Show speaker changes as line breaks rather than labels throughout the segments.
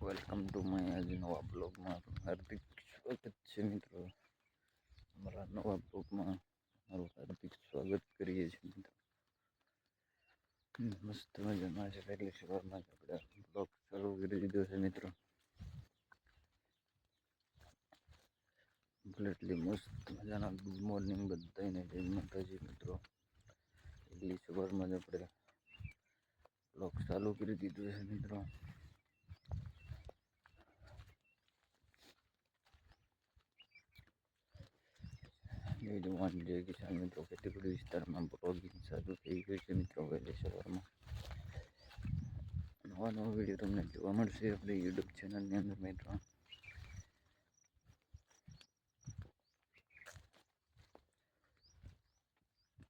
Welcome to my આજ નવા બ્લોગમાં આપનું હાર્દિક સ્વાગત છે મિત્રો અમારા નવા બ્લોગમાં મારું હાર્દિક સ્વાગત કરીએ છીએ મિત્રો હમ, મસ્ત મજામાં છે વહેલી સવારમાં જ આપણે બ્લોગ ચાલુ કરી દીધો છે મિત્રો કમ્પ્લીટલી મસ્ત મજાના ગુડ મોર્નિંગ બધાને જય માતાજી મિત્રો વહેલી સવારમાં જ આપણે બ્લોગ ચાલુ કરી દીધો છે મિત્રો જોઈ જોવાનું જે કિસાન મિત્રો ખેતીવાડી વિસ્તારમાં બ્લોગિંગ ચાલુ થઈ ગયું છે મિત્રો વહેલી સવારમાં નવા નવા વીડિયો તમને જોવા મળશે આપણી યુટ્યુબ ચેનલની અંદર મિત્રો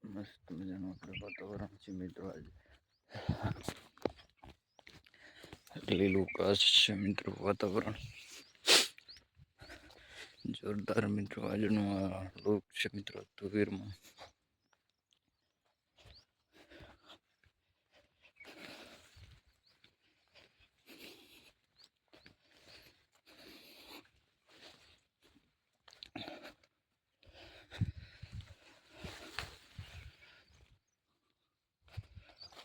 મસ્ત મજાનું આપણે વાતાવરણ છે મિત્રો આજે લીલું કાશ છે મિત્રો વાતાવરણ જોરદાર મિત્રો આજનો આ લોક છે મિત્રો તુવેરમાં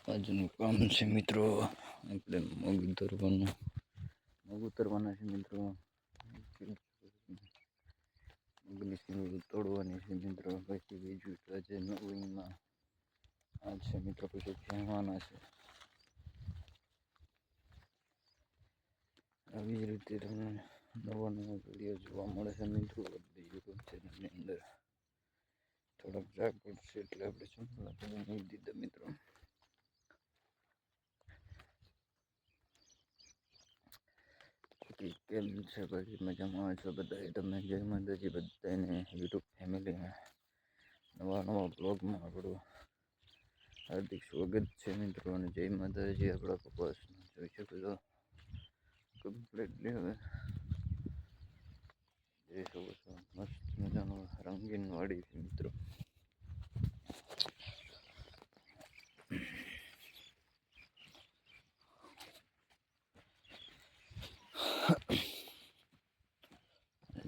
આજનું કામ છે મિત્રો આપણે મગ ઉતરવાનું મગ ઉતરવાના છે મિત્રો સિંગ તોડવાની છે મિત્રો. પછી બીજું તો આજે નવીનમાં આ છે મિત્રો, પછી કહેવાના છે. આવી જ રીતે તમને નવા નવા વીડિયો જોવા મળે છે મિત્રો, બધી યુટ્યુબ ચેનલની અંદર. થોડાક જાગ પડશે એટલે આપણે શું દીધા મિત્રો બાકી કેમ છે પછી મજામાં છો બધા તમે જય માતાજી બધાને યુટ્યુબ ફેમિલીમાં નવા નવા બ્લોગમાં આપણું હાર્દિક સ્વાગત છે મિત્રો અને જય માતાજી, આપણા પપ્પા જોઈ શકો છો. કમ્પ્લીટલી હવે જોઈ શકો છો. મસ્ત મજાનું રંગીન વાડી છે મિત્રો.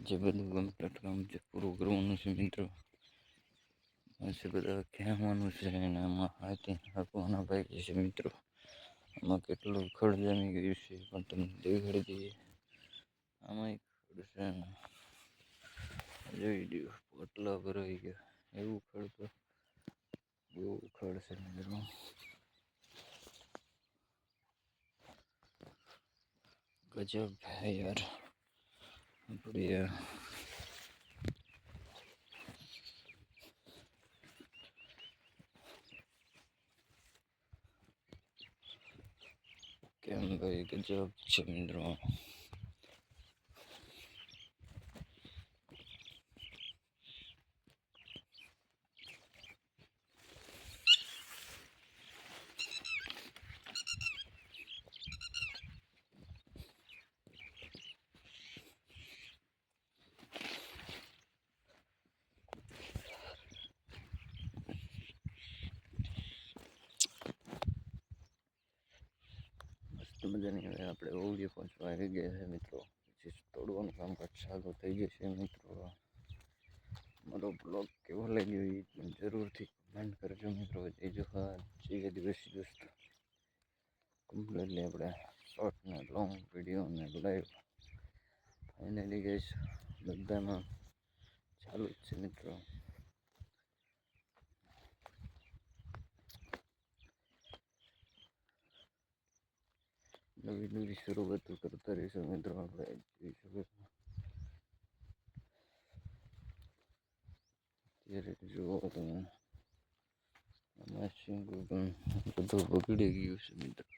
જે બધું કમ્પ્લીટ કામ છે પૂરું કરવાનું છે મિત્રો. પછી બધા કહેવાનું છે અને આમાં હાથી હાંકવાના ભાઈ છે મિત્રો. આમાં કેટલું ખડ જમી ગયું છે, પણ તમને દેખાડી દઈએ. આમાં એક ખડ છે જોઈ લ્યો, પોટલા ભરાઈ ગયા. એવું ખડ તો બહુ ખડ છે મિત્રો. ગજબ યાર. આપણી આ કેમ ભાઈ ગજબ મજાની હવે આપણે ઓવડી પહોંચવા આવી ગયા છે મિત્રો. પછી તોડવાનું કામકાજ ચાલુ થઈ જશે મિત્રો. મારો બ્લોગ કેવો લાગ્યો એ પણ જરૂરથી કમેન્ટ કરજો મિત્રો. જય જોહાર જય દિવસ દોસ્તો. કમ્પ્લીટલી આપણે શોર્ટ ને લોંગ વીડિયો ને લાઈવ ફાઇનલી ગઈશ બધામાં ચાલુ જ છે મિત્રો. નવી નવી શરૂઆતો કરતા રહીશું મિત્રો આપણે જોઈ શકો છો અત્યારે જુઓ તમે આમાં બધું બગડી ગયું છે મિત્રો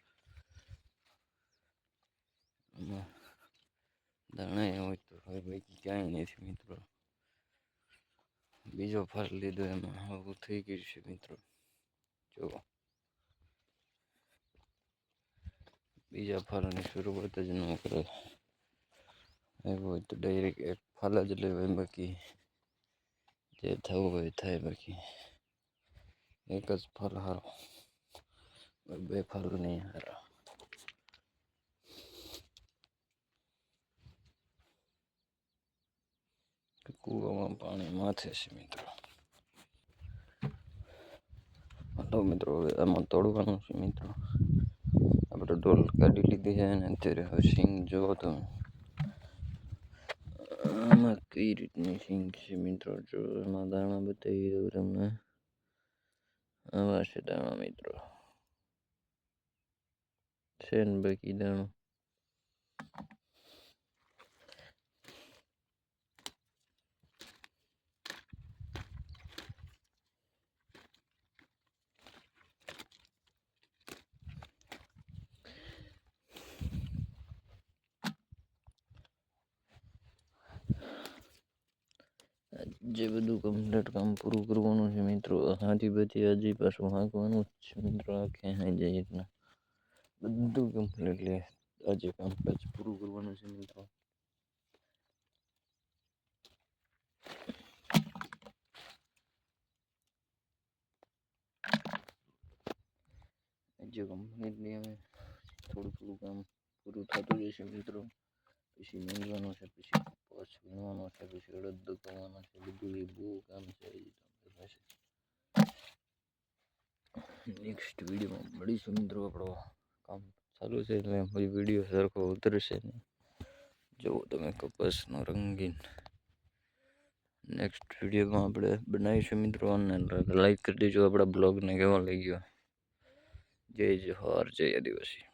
આમાં દાણા હોય તો હવે બાકી ક્યાંય નથી મિત્રો બીજો ફળ લીધો એમાં આવું થઈ ગયું છે મિત્રો જુઓ બીજા ફાલાની શરૂઆત જ ન કરે. એવું હોય તો ડાયરેક્ટ એક ફાલા જ લેવાય બાકી. જે થવું હોય થાય બાકી. એક જ ફલ હારો. બે ફલ નહીં હારો. કૂવામાં પાણી માથે છે મિત્રો. હલો મિત્રો, હવે આમાં તોડવાનું છે મિત્રો. આપણે ડોલ કાઢી લીધી છે અને અત્યારે હવે સિંગ જોવો તો આમાં કઈ રીતની સિંગ છે મિત્રો? જો એમાં દાણા બતાવી દઉં તમને. આવા છે દાણા મિત્રો. છે ને બાકી દાણો? જે બધું કમ્પ્લીટ કામ પૂરું કરવાનું છે મિત્રો હાથી પછી હજી પાછું હાંકવાનું જ છે મિત્રો આખે હાઈ જાય એટલે બધું કમ્પ્લીટલી આજે કામકાજ પૂરું કરવાનું છે મિત્રો. આજે કમ્પ્લીટલી હવે થોડું થોડું કામ પૂરું થતું જશે મિત્રો. પછી મેળવાનું છે, પછી કપાસ વીણવાનો છે, પછી અડદ દુખવાનો છે બધું એ બહુ કામ છે હજી તો આપણી પાસે નેક્સ્ટ વિડીયોમાં મળીશું મિત્રો આપણો કામ ચાલુ છે એટલે પછી વીડિયો સરખો ઉતરશે ને જુઓ તમે કપાસનો રંગીન નેક્સ્ટ વિડીયોમાં આપણે બનાવીશું મિત્રો, અને લાઈક કરી દેજો. આપણા બ્લોગને કેવો લાગ્યો? જય જોહાર જય આદિવાસી.